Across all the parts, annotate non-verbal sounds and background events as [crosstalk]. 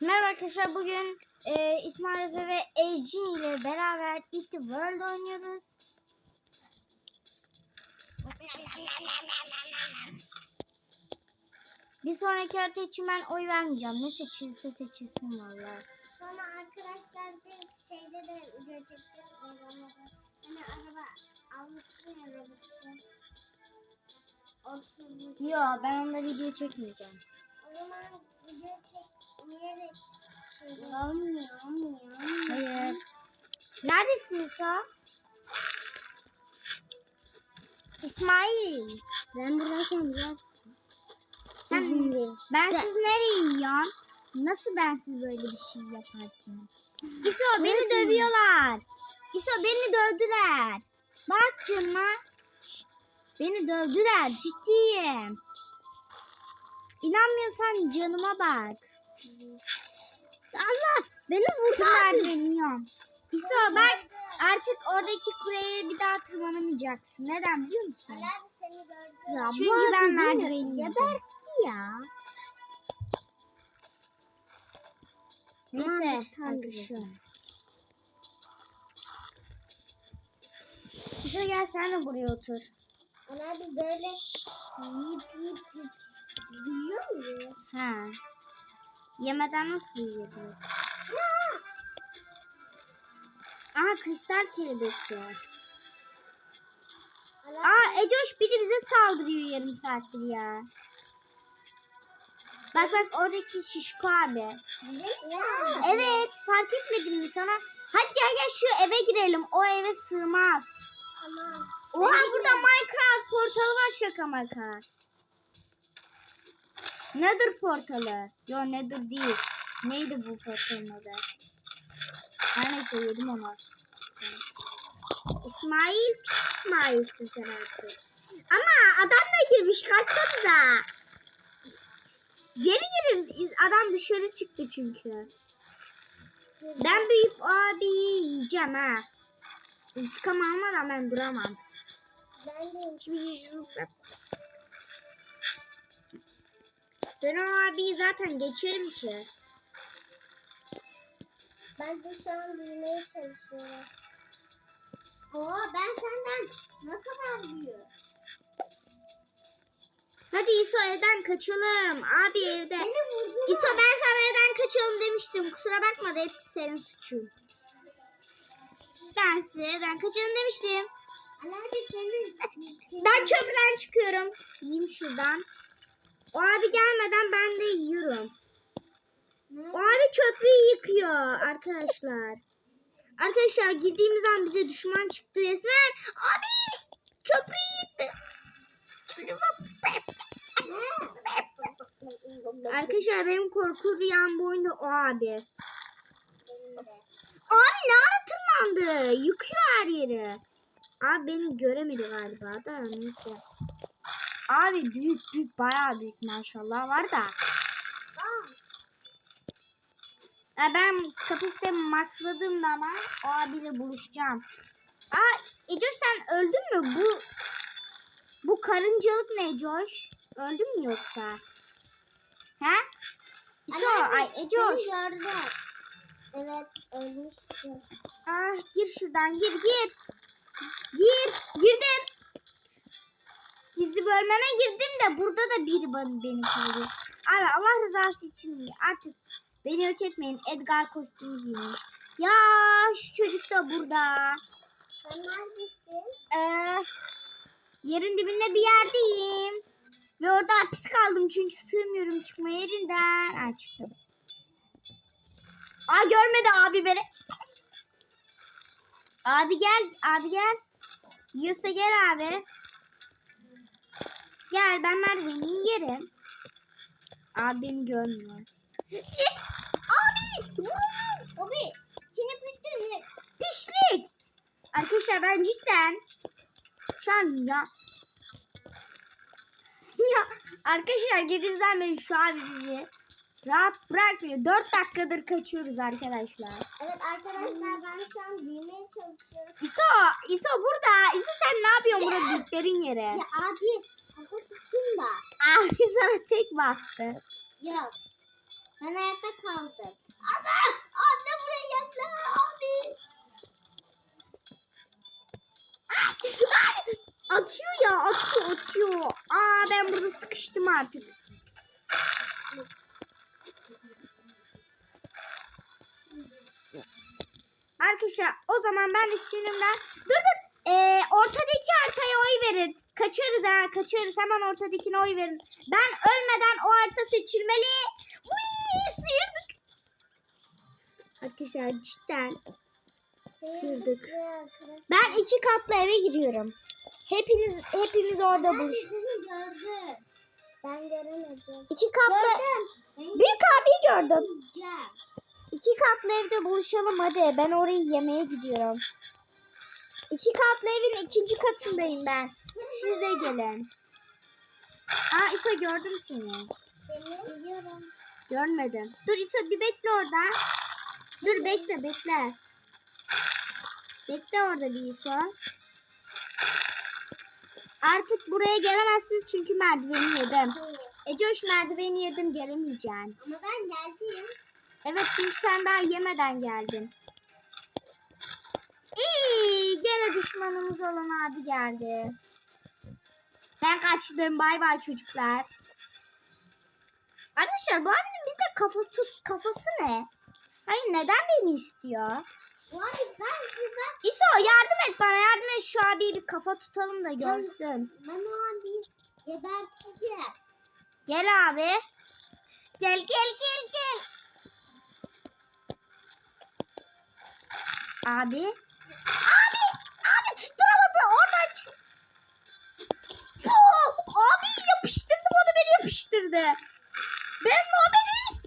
Merhaba arkadaşlar bugün e, İsmail Efe ve Ejin ile beraber Eat the World oynuyoruz. Bir sonraki harita için ben oy vermeyeceğim. Ne seçilse seçilsin valla. Sonra arkadaşlar biz şeyde de çekeceğiz. Arabada. Hani araba almıştım ya Robux'u. Otuz. Yo ben onunla video çekmeyeceğim. O zaman video çekmeyerek. Olmuyor, olmuyor. Hayır. Neredesin İsa? İsmail. Ben buradayken biraz Sen, izin verirsin. bensiz nereye yiyorsun? Nasıl bensiz böyle bir şey yaparsın? İso beni dövüyorlar. İso beni dövdüler. Bak canıma. Beni dövdüler ciddiyim. İnanmıyorsan canıma bak. Allah beni vurdu merdiveni yiyorum. İso bak artık oradaki kuleye bir daha tırmanamayacaksın. Neden biliyor musun? Abi. Ya, Çünkü ben merdiveni yedim. ya. Neyse arkadaşlar. İso gel sen de buraya otur. Ali abi böyle yiyip yiyip yiyip büyüyor mu? Ha. Yemeden nasıl yiyebiliriz? Aa kristal kelebek var. Aa Ecoş biri bize saldırıyor yarım saattir ya. Bak bak oradaki şişko abi. Evet fark etmedim mi sana? Hadi gel gel şu eve girelim. O eve sığmaz. Oha burada Minecraft portalı var şaka maka. Nether portalı. Yo Nether değil. Neydi bu portalın adı? Her neyse yedim onu. İsmail, küçük İsmail'sin sen artık. Ama adam da girmiş kaçsanıza. Geri girin. Adam dışarı çıktı çünkü. Ben büyük abiyi yiyeceğim ha. İntikam almadan ben duramam. Ben de Şimdi Ben o abiyi zaten geçerim ki. Ben de şu an büyümeye çalışıyorum. Oo ben senden ne kadar büyüğüm. Hadi İso evden kaçalım. Abi evde. Beni vurdu. İso ben sana evden kaçalım demiştim. Kusura bakma da hepsi senin suçun. Ben size evden kaçalım demiştim. Abi senin. Ben köprüden çıkıyorum. Yiyeyim şuradan. O abi gelmeden ben de yiyorum. O abi köprüyü yıkıyor arkadaşlar. Arkadaşlar girdiğimiz an bize düşman çıktı resmen. Abi köprüyü yıktı. Arkadaşlar benim korku rüyam bu oyunda o abi. Abi ne ara tırmandı? Yıkıyor her yeri. Abi beni göremedi galiba da neyse. Abi büyük büyük bayağı büyük maşallah var da. Ya ben kapasitemi maxladım ama o abiyle buluşacağım. Aa Ecoş sen öldün mü? Bu bu karıncalık ne Ecoş? Öldün mü yoksa? He? İso, ay Ecoş. Gördüm. Evet ölmüştü. Ah gir şuradan gir gir. Gir. Girdim. Gizli bölmeme girdim de burada da biri bana beni koruyor. Abi Allah rızası için artık beni yok etmeyin. Edgar kostümü giymiş. Ya şu çocuk da burada. Sen neredesin? Ee, yerin dibinde bir yerdeyim. Ve orada hapis kaldım çünkü sığmıyorum çıkma yerinden. Aa çıktım. Aa görmedi abi beni. Abi gel, abi gel. Yiyorsa gel abi. Gel ben merdiveni yerim. Abi beni görmüyor. [laughs] Abi vuruldum. Abi seni bütün pişlik. Arkadaşlar ben cidden şu an ya [laughs] ya arkadaşlar girdiğimizden beri şu abi bizi rahat bırakmıyor. 4 dakikadır kaçıyoruz arkadaşlar. Evet arkadaşlar ben şu an büyümeye çalışıyorum. İso, İso burada. İso sen ne yapıyorsun burada [laughs] büyüklerin yere? Ya abi tuttum da. Abi sana tek baktı. Yok. Ben hayatta kaldım. Ana! Anne buraya yakla abi. Atıyor ya atıyor atıyor. Aa ben burada sıkıştım artık. Arkadaşlar o zaman ben de sinirden... Dur dur. Ee, ortadaki haritaya oy verin. Kaçarız ha kaçarız. Hemen ortadakine oy verin. Ben ölmeden o harita seçilmeli. Uy, sıyırdık. Arkadaşlar cidden Sırdık. ben iki katlı eve giriyorum. Hepiniz hepimiz orada buluş. Ben göremedim. İki katlı Gördüm. büyük abiyi gördüm. İki katlı evde buluşalım hadi. Ben orayı yemeye gidiyorum. İki katlı evin ikinci katındayım ben. Siz de gelin. Aa İso gördüm seni. Biliyorum. Görmedim. Dur İso bir bekle orada. Dur bekle bekle. Bekle orada bir İso. Artık buraya gelemezsiniz çünkü merdiveni yedim. Ecoş merdiveni yedim gelemeyeceğim. Ama ben geldim. Evet çünkü sen daha yemeden geldin. İyi, gene düşmanımız olan abi geldi. Ben kaçtım. Bay bay çocuklar. Arkadaşlar bu abinin bizde kafası, tut, kafası ne? Hayır neden beni istiyor? Bu arada ben ben İso yardım et bana yardım et. Şu abiyi bir kafa tutalım da görsün. ben abi geberteceğim. Gel abi. Gel gel gel gel. Abi. Abi. Yapıştırdı onu beni yapıştırdı.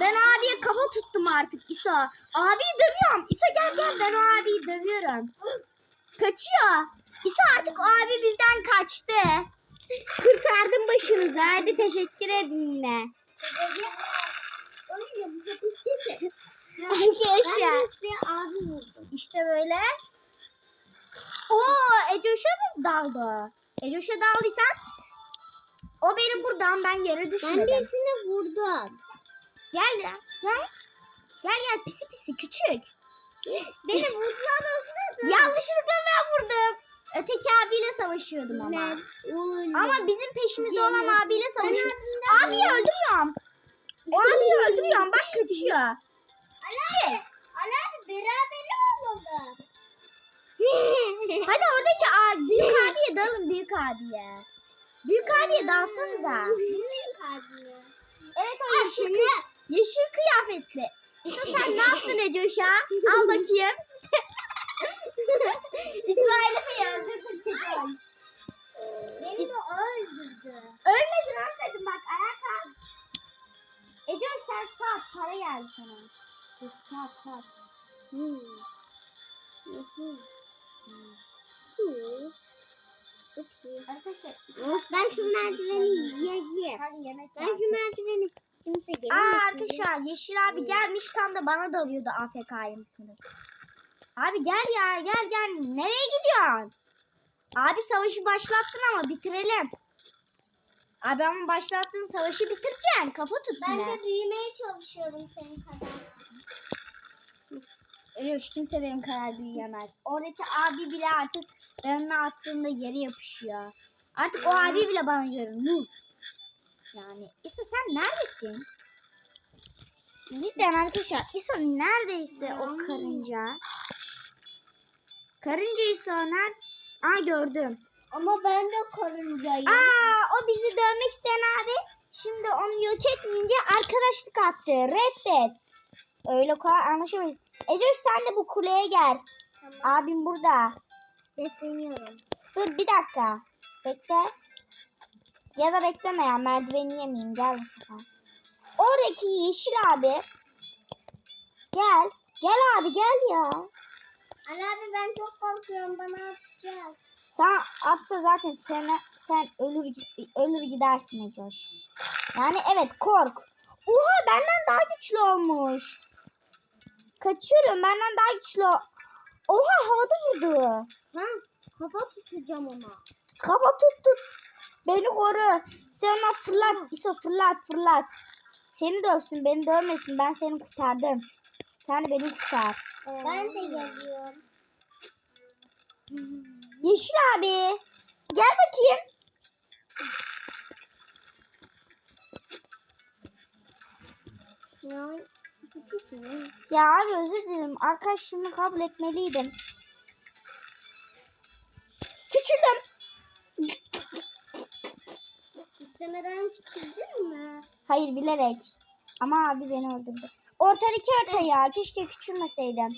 Ben. Ben abiye kafa tuttum artık İso. Abiyi dövüyorum. İso gel gel ben o abiyi dövüyorum. Kaçıyor. İso artık o abi bizden kaçtı. Kurtardım başınızı. Hadi teşekkür edin yine. Arkadaşlar. Ben abi vurdum. İşte böyle. Oo Ecoş'a mı daldı? Ecoş'a daldıysan o benim buradan ben yere Ben düşmedim. birisini vurdum. Gel ya gel. Gel gel pisi pisi küçük. [gasps] Beni vurdular olsaydı. Yanlışlıkla ben vurdum. Öteki abiyle savaşıyordum ama. Ben. Ama bizim peşimizde olan abiyle Ben abimden Abiyi öldürüyorum. O abiyi öldürüyorum. Bak kaçıyor. Küçük. Ana beraber olalım. [laughs] Hadi oradaki abi, büyük abiye dalın büyük abiye. Büyük abiye dalsanıza. Büyük abime. Evet o yeşil, yeşil kıyafetli. İso sen ne yaptın Ecoş'a? Al bakayım. [laughs] İsmail Efe'yi öldürdün Ecoş. Beni Biz- de öldürdü. Ölmedin ölmedin bak ayağa kalk. Ecoş sen sat para geldi sana. Dur sat sat. Hmm. Arkadaşlar. Ben şu merdiveni yiyeceğim. Hadi yemek Ben şu merdiveni kimse Aa gelmesin. arkadaşlar Yeşil abi gelmiş tam da bana dalıyordu AFK'yım sınıf. Abi gel ya gel gel. Nereye gidiyorsun? Abi savaşı başlattın ama bitirelim. Abi ama başlattığın savaşı bitireceksin. Kafa tut Ben yine. de büyümeye çalışıyorum senin kadar. Yok kimse benim kadar büyüyemez. Oradaki abi bile artık ben ona attığımda yere yapışıyor. Artık o abi bile bana görünüyor. Yani İso sen neredesin? Cidden arkadaşlar İso neredeyse o karınca. Karınca İso nerede? Aa gördüm. Ama ben de karıncayım. Aa o bizi dövmek isteyen abi şimdi onu yok etmeyeyim diye arkadaşlık attı. Reddet. Öyle kolay anlaşamayız. Ecoş sen de bu kuleye gel. Tamam. Abim burada. Besleniyorum. Dur bir dakika. Bekle. Ya da bekleme ya merdiveni yemeyeyim gel bu sefer. Oradaki yeşil abi. Gel. Gel abi gel ya. Ali abi ben çok korkuyorum bana atacak. Sen atsa zaten sen, sen ölür, ölür gidersin Ecoş. Yani evet kork. Oha benden daha güçlü olmuş. Kaçıyorum benden daha güçlü. Oha havada vurdu. Ha kafa tutacağım ama. Kafa tut tut. Beni koru. Sen ona fırlat. İso fırlat fırlat. Seni dövsün beni dövmesin ben seni kurtardım. Sen de beni kurtar. Ben de geliyorum. Yeşil abi. Gel bakayım. Ya abi özür dilerim. Arkadaşlığını kabul etmeliydim. Küçüldüm. İstemeden küçüldün mü? Hayır bilerek. Ama abi beni öldürdü. Ortadaki orta ya. Keşke küçülmeseydim.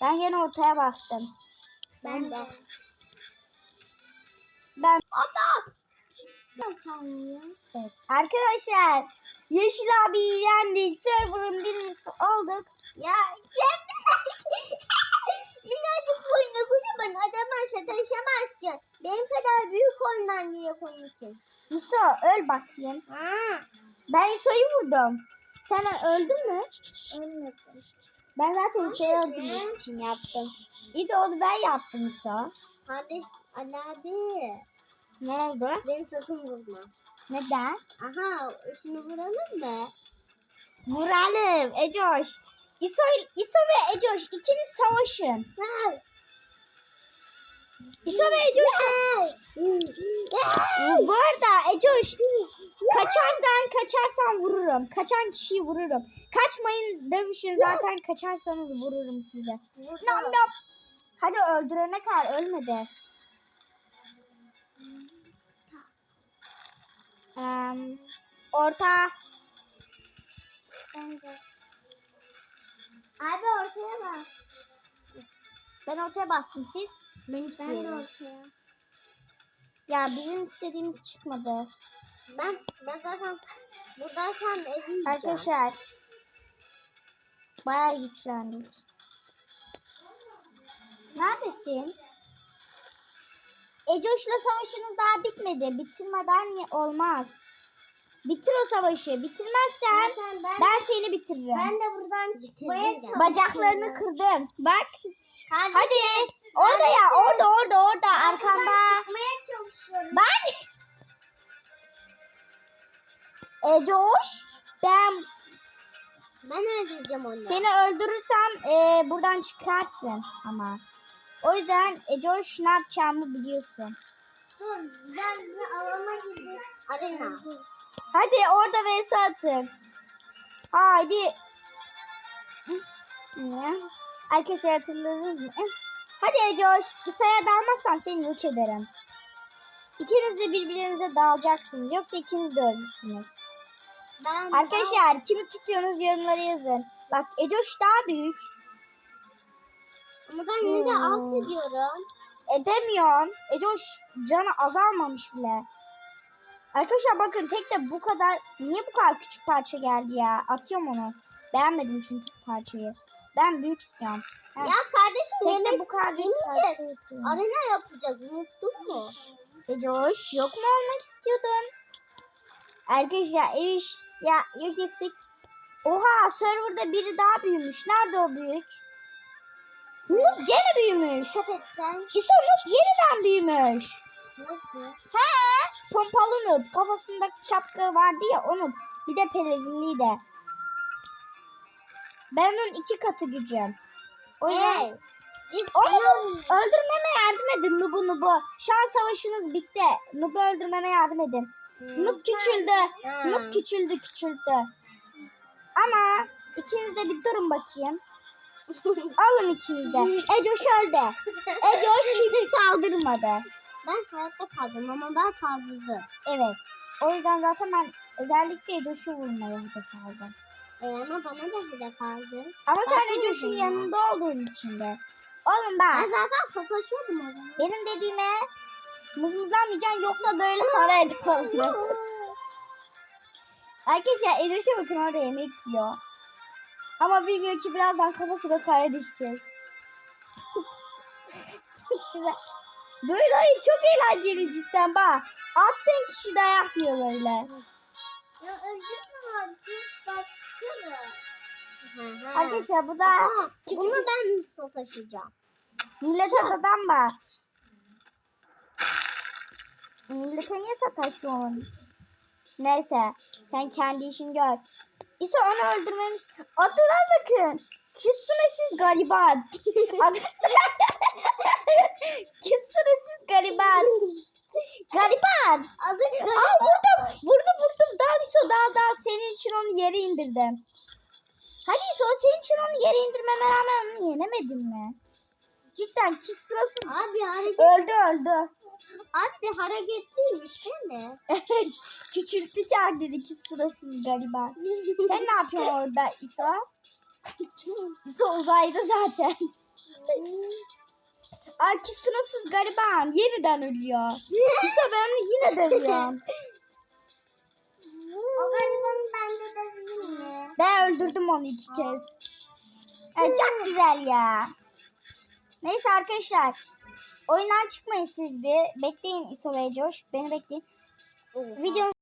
Ben gene ortaya bastım. Ben de. Ben tanıyorum. Evet. Arkadaşlar Yeşil abi yendik. Server'ın birincisi olduk. Ya Minnacık boyuna kocaman adama sataşamazsın. Benim kadar büyük olman gerek onun için. İso öl bakayım. Ha, Ben İso'yu vurdum. Sen öldün mü? ölmedim. Ben zaten İso'yu öldürmek için yaptım. İyi de onu ben yaptım İso. Kardeş Ali abi. Ne oldu? Beni sakın vurma. Neden? Aha şunu vuralım mı? Vuralım Ecoş. İso, İso ve Ecoş ikiniz savaşın. İso ve Ecoş Bu arada Ecoş kaçarsan kaçarsan vururum. Kaçan kişiyi vururum. Kaçmayın dövüşün zaten kaçarsanız vururum size. Nam nam. Hadi öldürene kadar ölmedi. Em, orta. Bence. Abi ortaya bas. Ben ortaya bastım siz. Ben, ben de ortaya. Ya bizim istediğimiz çıkmadı. Ben, ben zaten buradayken evi yiyeceğim. Arkadaşlar. Bayağı güçlendik. Neredesin? Ecoş'la savaşınız daha bitmedi. Bitirmeden olmaz. Bitir o savaşı. Bitirmezsen ben, ben seni bitiririm. ben de buradan çıkmaya çalışıyorum. Bacaklarını kırdım. Bak. Kardeşim, Hadi. Orada ya. Orada orada orada. ben Arkanda. çıkmaya çalışıyorum. Bak. Ecoş. Ben Ben öldüreceğim onu. Seni öldürürsem e, buradan çıkarsın ama. O yüzden Ecoş ne yapacağımı biliyorsun. Dur ben bizi alana gidip. Arena. Hadi orada vs atın. Haydi. Ne? Arkadaşlar hatırladınız mı? Hadi Ecoş. İsa'ya dalmazsan seni yok ederim. İkiniz de birbirinize dalacaksınız. Yoksa ikiniz de ölürsünüz. Ben Arkadaşlar kimi tutuyorsunuz yorumlara yazın. Bak Ecoş daha büyük. Ama ben yine de Hmm. alt ediyorum. Edemiyorsun. Ecoş canı azalmamış bile. Arkadaşlar bakın tek de bu kadar niye bu kadar küçük parça geldi ya? Atıyorum onu. Beğenmedim çünkü parçayı. Ben büyük istiyorum. Ha, Ya kardeşim tek yemek de bu kadar yemeyeceğiz. Arena yapacağız unuttun mu? Ecoş yok mu olmak istiyordun? Arkadaşlar ev iş ya yok etsek. Oha serverda biri daha büyümüş. Nerede o büyük? Noob gene büyümüş. Dikkat et sen. İso Noob yeniden büyümüş. He, pompalı noob. Kafasında şapka vardı ya onun. Bir de pelerinliydi. Ben onun iki katı gücüm. O Hey. Oğlum öldürmeme yardım edin Noob'u Noob'u. Şu an savaşınız bitti. Noob'u öldürmeme yardım edin. Noob küçüldü. Noob küçüldü küçüldü. Ama ikiniz de bir durun bakayım. [laughs] Alın ikiniz de. Ecoş öldü. [laughs] Ecoş çünkü saldırmadı. Ben hayatta kaldım ama ben saldırdım. Evet. O yüzden zaten ben özellikle Ecoş'u vurmaya hedef aldım. E ama bana da hedef aldı. Ama sen Ben Ecoş'un sevmedim ya. yanında olduğun için de. Oğlum Ben bak. zaten sataşıyordum o zaman. Benim dediğime mızmızlanmayacaksın yoksa böyle sana [laughs] hedef alırım. Arkadaşlar Ecoş'a bakın orada yemek yiyor. Ama bilmiyor ki birazdan kafasına kaya düşecek. [laughs] çok güzel. Böyle oyun çok eğlenceli cidden bak. Attığın kişi dayak yiyor böyle. Ya öldürme artık. Bak çıkarım. Arkadaşlar bu da Aa, küçük bunu ben sataşacağım. Millete dadan bak. Millete niye sataşıyorsun? Neyse sen kendi işini gör. İso onu öldürmemiz. Adına bakın. Küssüne siz gariban. [laughs] Siz gariban. Gariban. Adı Aa vurdum. Vurdum vurdum. Dal İso dal dal. Senin için onu yere indirdim. Hadi İso senin için onu yere indirmeme rağmen onu yenemedin mi? Cidden küssüresiz. Abi hareket, Öldü öldü. abi hareketliymiş değil mi? [laughs] Evet. Küçülttü kendini küssüresiz gariban. Sen ne yapıyorsun orada İso? İso uzayda zaten. Ay küssüresiz gariban. Yeniden ölüyor. İso ben onu yine dövüyorum. o garibanı ben de dedim mi? Ben öldürdüm onu iki kez. Ya çok güzel ya. Neyse arkadaşlar. Oyundan çıkmayın siz bir. Bekleyin İso ve Coş. Beni bekleyin. Videonun